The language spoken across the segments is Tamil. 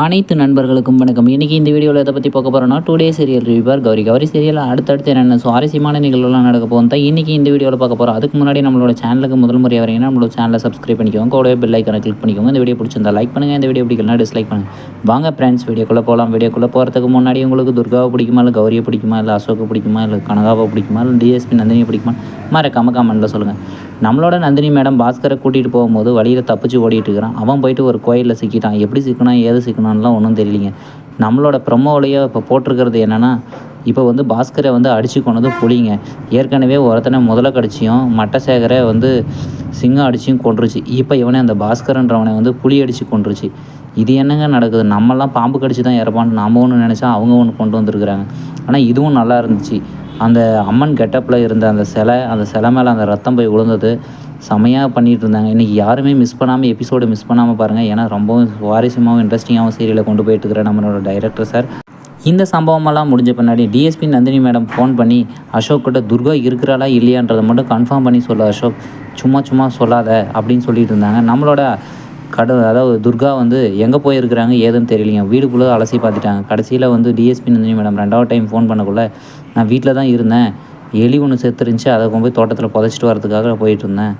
அனைத்து நண்பர்களுக்கும் வணக்கம். இன்றைக்கி இந்த வீடியோவில் எதை பற்றி பார்க்க போகிறோம்னா today serial reviewer Gowri. Gowri serial அடுத்தடுத்து என்னென்ன சுவாரஸ்யமான நிகழ்வுலாம் நடக்க போகும் தான் இன்றைக்கி இந்த வீடியோவில் பார்க்க போகிறோம் அதுக்கு முன்னாடி நம்மளோட சேனலுக்கு முதல் முறையாக வரீங்கன்னா நம்மளோட சேனலை சப்ஸ்கிரைப் பண்ணிக்கோங்க. கூடவே பெல் ஐக்கனை கிளிக் பண்ணிக்கோங்க. இந்த வீடியோ பிடிச்சிருந்தா லைக் பண்ணுங்கள் இந்த வீடியோ பிடிக்கலாம் டிஸ்லைக் பண்ணுங்கள் வாங்க ஃப்ரெண்ட்ஸ் வீடியோக்குள்ளே போகலாம் வீடியோக்குள்ளே போகிறதுக்கு முன்னாடி உங்களுக்கு துர்காவை பிடிக்குமா இல்லை கௌரியை பிடிக்குமா இல்லை அசோக்கை பிடிக்குமா இல்லை கனகாவை பிடிக்குமா இல்லை டிஎஸ்பி நந்தினியை பிடிக்குமா மறக்காம கமெண்ட்டில் சொல்லுங்கள் நம்மளோட நந்தினி மேடம் பாஸ்கரை கூட்டிகிட்டு போகும்போது வழியில் தப்பிச்சு ஓடிட்டு இருக்கிறான். அவன் போயிட்டு ஒரு கோயிலில் சிக்கிட்டான். எப்படி சிக்கணும் ஏது சிக்கணும் இருக்கணும்லாம் ஒன்றும் தெரியலிங்க. நம்மளோட ப்ரொமோவிலேயே இப்போ போட்டிருக்கிறது என்னென்னா இப்போ வந்து பாஸ்கரை வந்து அடித்து கொண்டது புலிங்க. ஏற்கனவே ஒருத்தனை முதல கடிச்சியும் மட்டசேகரை வந்து சிங்கம் அடிச்சியும் கொண்டுருச்சு இப்போ இவனே அந்த பாஸ்கரன்றவனை வந்து புலி அடித்து கொண்டுருச்சு இது என்னங்க நடக்குது? நம்மலாம் பாம்பு கடிச்சு தான் இறப்பான்னு நம்ம ஒன்று நினச்சா அவங்க ஒன்று கொண்டு வந்திருக்கிறாங்க. ஆனால் இதுவும் நல்லா இருந்துச்சு. அந்த அம்மன் கெட்டப்பில் இருந்த அந்த சிலை அந்த சிலை மேலே அந்த ரத்தம் போய் விழுந்தது. செமையாக பண்ணிகிட்டு இருந்தாங்க. இன்றைக்கி யாருமே மிஸ் பண்ணாமல் எபிசோடு மிஸ் பண்ணாமல் பாருங்கள் ஏன்னா ரொம்பவும் சுவாரஸ்யமாகவும் இன்ட்ரெஸ்டிங்காகவும் சீரியலை கொண்டு போயிட்டு இருக்கிற நம்மளோட டைரக்டர் சார் இந்த சம்பவமெல்லாம் முடிஞ்ச பின்னாடி டிஎஸ்பி நந்தினி மேடம் ஃபோன் பண்ணி அசோக் கிட்ட துர்கா இருக்கிறாளா இல்லையான்றதை மட்டும் கன்ஃபார்ம் பண்ணி சொல்ல அசோக். சும்மா சும்மா சொல்லாத அப்படின்னு சொல்லிட்டு இருந்தாங்க. நம்மளோட கடவுள் அதாவது துர்கா வந்து எங்கே போயிருக்கிறாங்க ஏதுன்னு தெரியலைங்க. வீடுக்குள்ளே அலசி பார்த்துட்டாங்க. கடைசியில் வந்து டிஎஸ்பி நந்தினி மேடம் ரெண்டாவது டைம் ஃபோன் பண்ணக்குள்ள நான் வீட்டில் தான் இருந்தேன். எலி ஒன்று செத்துருந்துச்சு அதை கொண்டு போய் தோட்டத்தில் புதைச்சிட்டு வரதுக்காக போயிட்டு இருந்தேன்.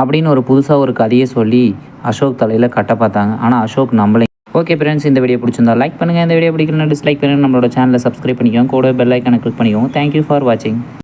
அப்படின்னு ஒரு புதுசாக ஒரு கதையை சொல்லி அசோக் தலையில் கட்ட பார்த்தாங்க. ஆனால் அசோக் நம்மளே ஓகே ஃப்ரெண்ட்ஸ் இந்த வீடியோ பிடிச்சிருந்தா லைக் பண்ணுங்கள் இந்த வீடியோ பிடிக்கலன்னா டிஸ்லைக் பண்ணுங்கள் நம்மளோட சேனலை சப்ஸ்கிரைப் பண்ணிக்கோங்க. கூட பெல் ஐக்கனை கிளிக் பண்ணிக்கோங்க. தேங்க்யூ ஃபார் வாட்சிங்